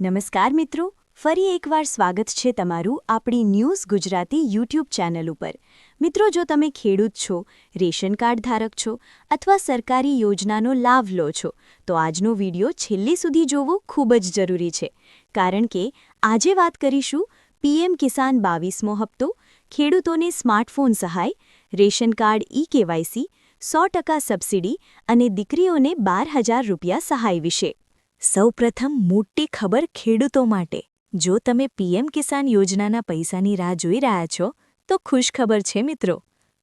નમસ્કાર મિત્રો, ફરી એકવાર સ્વાગત છે તમારું આપણી ન્યૂઝ ગુજરાતી યુટ્યુબ ચેનલ ઉપર. મિત્રો, જો તમે ખેડૂત છો, રેશન કાર્ડ ધારક છો અથવા સરકારી યોજનાનો લાભ લો છો, તો આજનો વીડિયો છેલ્લી સુધી જોવો ખૂબ જ જરૂરી છે. કારણ કે આજે વાત કરીશું પીએમ કિસાન બાવીસમો હપ્તો, ખેડૂતોને સ્માર્ટફોન સહાય, રેશન કાર્ડ ઈ કેવાયસી, સો સબસિડી અને દીકરીઓને બાર હજાર રૂપિયા સહાય વિશે. સૌપ્રથમ મોટી ખબર ખેડૂતો માટે. જો તમે પીએમ કિસાન યોજનાના પૈસાની રાહ જોઈ રહ્યા છો, તો ખુશખબર છે મિત્રો.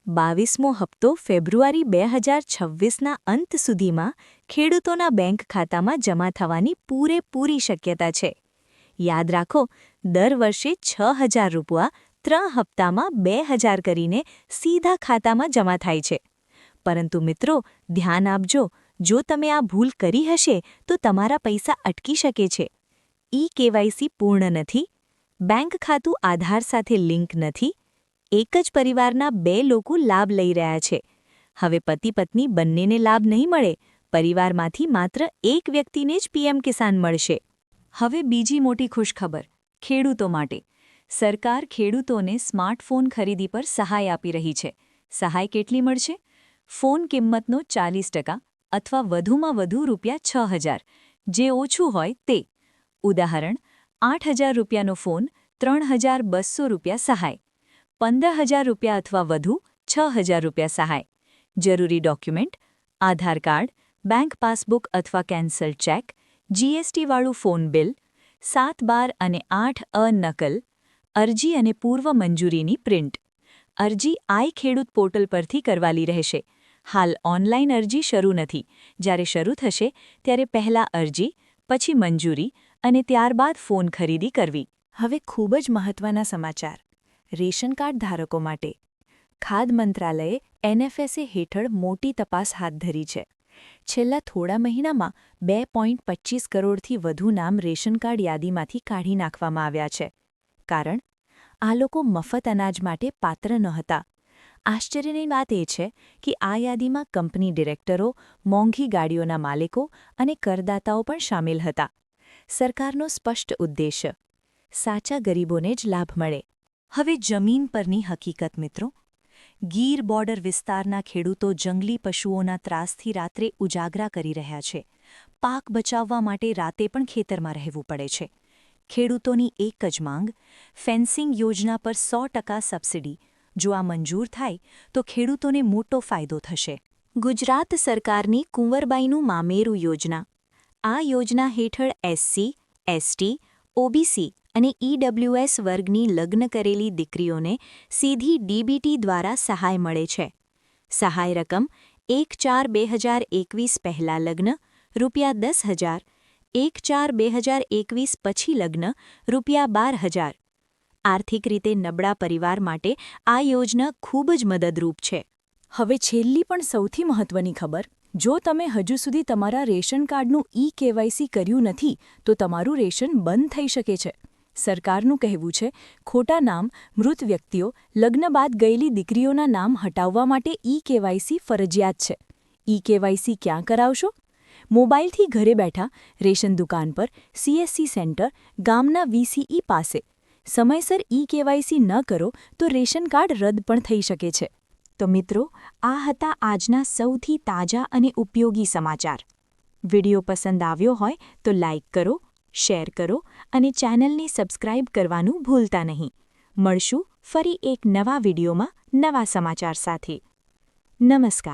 બાવીસમો હપ્તો ફેબ્રુઆરી બે હજાર છવ્વીસના અંત સુધીમાં ખેડૂતોના બેંક ખાતામાં જમા થવાની પૂરેપૂરી શક્યતા છે. યાદ રાખો, દર વર્ષે છ હજાર રૂપિયા ત્રણ હપ્તામાં બે હજાર કરીને સીધા ખાતામાં જમા થાય છે. પરંતુ મિત્રો, ધ્યાન આપજો જો તમે આ ભૂલ કરી હશે, તો તમારા પૈસા અટકી શકે છે. ઈ કેવાયસી પૂર્ણ નથી. બેંક ખાતું આધાર સાથે લિંક નથી. એક જ પરિવારના બે લોકો લાભ લઈ રહ્યા છે. હવે પતિ પત્ની બંનેને લાભ નહીં મળે. પરિવારમાંથી માત્ર એક વ્યક્તિને જ પીએમ કિસાન મળશે. હવે બીજી મોટી ખુશખબર, ખેડૂતો માટે. સરકાર ખેડૂતોને સ્માર્ટફોન ખરીદી પર સહાય આપી રહી છે. સહાય કેટલી મળશે? ફોન કિંમતનો ચાલીસ ટકા અથવા વધુમાં વધુ રૂપિયા છ હજાર. જે ઓછું હોય તે. ઉદાહરણ, આઠ હજાર રૂપિયાનો ફોન, ત્રણ હજાર બસો રૂપિયા સહાય. પંદર હજાર રૂપિયા અથવા વધુ, છ હજાર રૂપિયા સહાય. જરૂરી document, Aadhaar card, bank passbook અથવા કેન્સલ ચેક જીએસટીવાળું ફોન બિલ, સાત બાર અને આઠ અ નકલ, અરજી અને પૂર્વ મંજૂરીની પ્રિન્ટ. અરજી આઈ ખેડૂત પોર્ટલ પરથી કરવાલી રહેશે. હાલ ઓનલાઈન અરજી શરૂ નથી. જ્યારે શરૂ થશે, ત્યારે પહેલા અરજી, પછી મંજૂરી અને ત્યારબાદ ફોન ખરીદી કરવી. હવે ખૂબ જ મહત્વના સમાચાર. રેશન કાર્ડ ધારકો માટે. ખાદ મંત્રાલયે એનએફએસએ હેઠળ મોટી તપાસ હાથ ધરી છે. છેલ્લા થોડા મહિનામાં બે પોઈન્ટ પચીસ કરોડથી વધુ નામ રેશન કાર્ડ યાદીમાંથી કાઢી નાખવામાં આવ્યા છે. કારણ, આ લોકો મફત અનાજ માટે પાત્ર નહોતા. આશ્ચર્યની વાત એ છે કે આ યાદીમાં કંપની ડિરેક્ટરો, મોંઘી ગાડીઓના માલિકો અને કરદાતાઓ પણ સામેલ હતા. સરકારનો સ્પષ્ટ ઉદ્દેશ્ય, સાચા ગરીબોને જ લાભ મળે. હવે જમીન પરની હકીકત મિત્રો. ગીર બોર્ડર વિસ્તારના ખેડૂતો જંગલી પશુઓના ત્રાસથી રાત્રે ઉજાગરા કરી રહ્યા છે. પાક બચાવવા માટે રાતે પણ ખેતરમાં રહેવું પડે છે. ખેડૂતોની એક જ માંગ, ફેન્સિંગ યોજના પર સો ટકા સબસિડી જો આ મંજૂર થાય, તો ખેડૂતોને મોટો ફાયદો થશે. ગુજરાત સરકારની કુંવરબાઈનું મામેરું યોજના. આ યોજના હેઠળ એસસી એસટી ઓબીસી અને ઈડબ્લ્યુએસ વર્ગની લગ્ન કરેલી દીકરીઓને સીધી ડીબીટી દ્વારા સહાય મળે છે. સહાય રકમ એક ચાર બે હજાર એકવીસ પહેલાં લગ્ન, રૂપિયા દસ હજાર, એક ચાર બે હજાર એકવીસ પછી લગ્ન, રૂપિયા બાર હજાર આર્થિક રીતે નબળા પરિવાર માટે આ યોજના ખૂબ જ મદદરૂપ છે. હવે છેલ્લી પણ સૌથી મહત્વની ખબર, જો તમે હજુ સુધી તમારા રેશન કાર્ડનું ઈ કેવાયસી કર્યું નથી, તો તમારું રેશન બંધ થઈ શકે છે. સરકારનું કહેવું છે, ખોટા નામ, મૃત વ્યક્તિઓ, લગ્ન બાદ ગયેલી દીકરીઓના નામ હટાવવા માટે ઈ કેવાયસી ફરજિયાત છે. ઈ કેવાયસી ક્યાં કરાવશો? મોબાઈલથી ઘરે બેઠા, રેશન દુકાન પર સીએસસી સેન્ટર, ગામના વીસીઈ પાસે. સમયસર ઈ કેવાયસી ન કરો તો રેશન કાર્ડ રદ પણ થઈ શકે છે. તો મિત્રો, આ હતા આજના સૌથી તાજા અને ઉપયોગી સમાચાર. વિડિયો પસંદ આવ્યો હોય તો લાઇક કરો, શેર કરો અને ચેનલને સબસ્ક્રાઇબ કરવાનું ભૂલતા નહીં. મળશું ફરી એક નવા વિડિયોમાં નવા સમાચાર સાથે. નમસ્કાર.